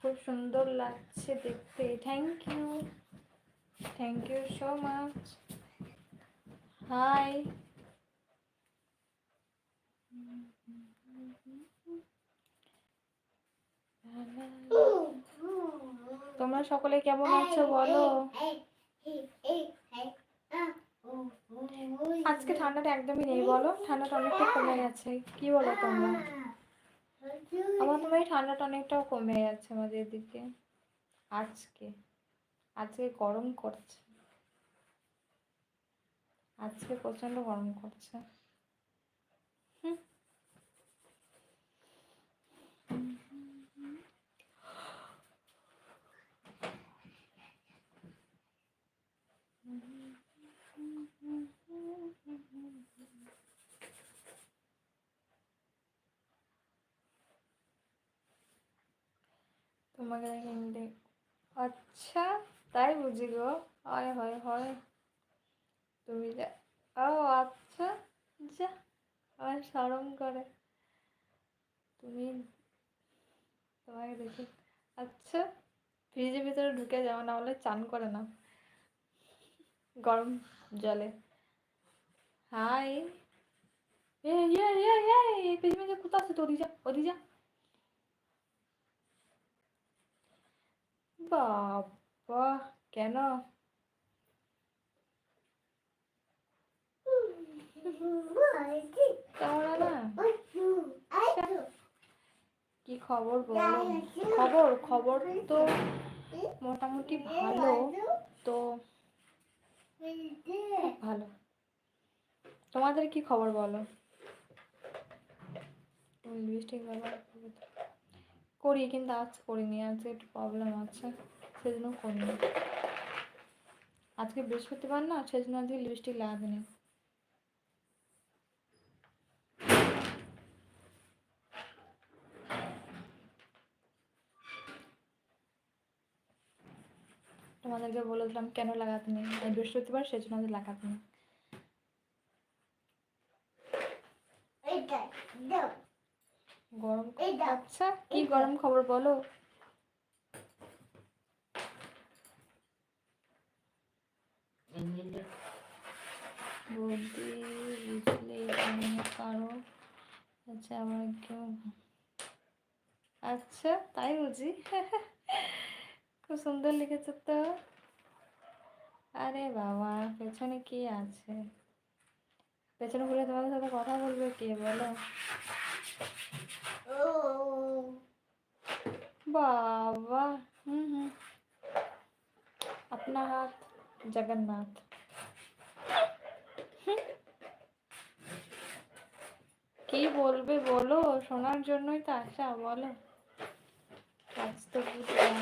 খুব সুন্দর লাগছে দেখতে thank you thank you so much hi তোমরা সকলে কেমন আছো বলো? আজকে ঠান্ডাটা একদমই নেই বলো। ঠান্ডাটা অনেকটা কমে গেছে। কি বলো তোমরা? আমার তোমার এই ঠান্ডাটা অনেকটাও কমে গেছে আমাদের এদিকে আজকে। আজকে গরম করছে আজকে প্রচণ্ড গরম করছে। তোমাকে দেখে আচ্ছা তাই বুঝি গো? হয় হয় হয়। তুমি যা ও আচ্ছা যা আমার সরম করে। তুমি তোমাকে দেখি। আচ্ছা ফ্রিজের ভিতরে ঢুকে যাও, না হলে চান করে না গরম জলে। হাই। এ ফ্রিজের আছে যা যা। বাবা কেন? কি খবর বলো? খবর খবর তো মোটামুটি ভালো। তো ভালো। তোমাদের কি খবর বলো? লিপস্টিক ব্যবহার? করি, কিন্তু আজ করিনি আজকে একটু প্রবলেম আছে, সেজন্য করিনি। আজকে বৃহস্পতিবার না, সেজন্য আজকে লিপস্টিক লাগাতে তোমাদেরকে বলেছিলাম কেন লাগাতে নেই বৃহস্পতিবার, সেজন্য আজ লাগাতে নেই। গরম আচ্ছা কি গরম খবর বলো? বৌদি বুঝলে কারও আচ্ছা আমার কেউ আচ্ছা তাই বুঝি। খুব সুন্দর লিখেছো তো। আরে বাবা পেছনে কি আছে? পেছনে ঘুরে তোমাদের সাথে কথা বলবে কে বলো? বাবা হুম হুম अपना हाथ जगन्नाथ হুম। কি বলবে বলো শোনার জন্যই তো আসা বলো আজ তো বুধবার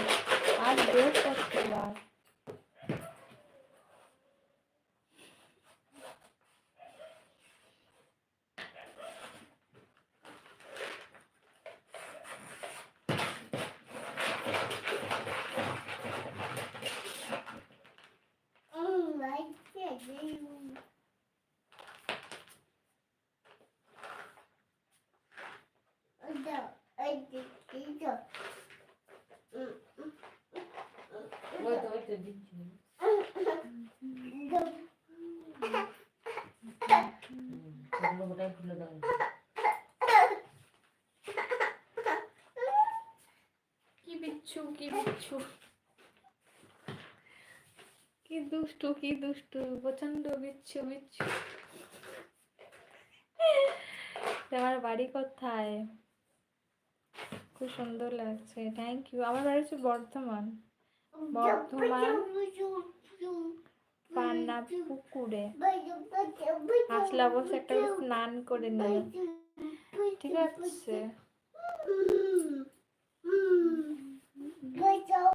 আজ বৃহস্পতিবার দিচ্ছি ওগুলো গোটাই খুলে দাও কি বিচ্ছু কি বিচ্ছু কি দুষ্টু কি দুষ্টু প্রচণ্ড বিচ্ছু বিচ্ছু। তোমার বাড়ি কোথায়? খুব সুন্দর লাগছে থ্যাংক ইউ আমার বাড়ি হচ্ছে বর্ধমান। বর্ধমান পান্না পুকুরে। আসলে বসে একটা স্নান করে নিই ঠিক আছে।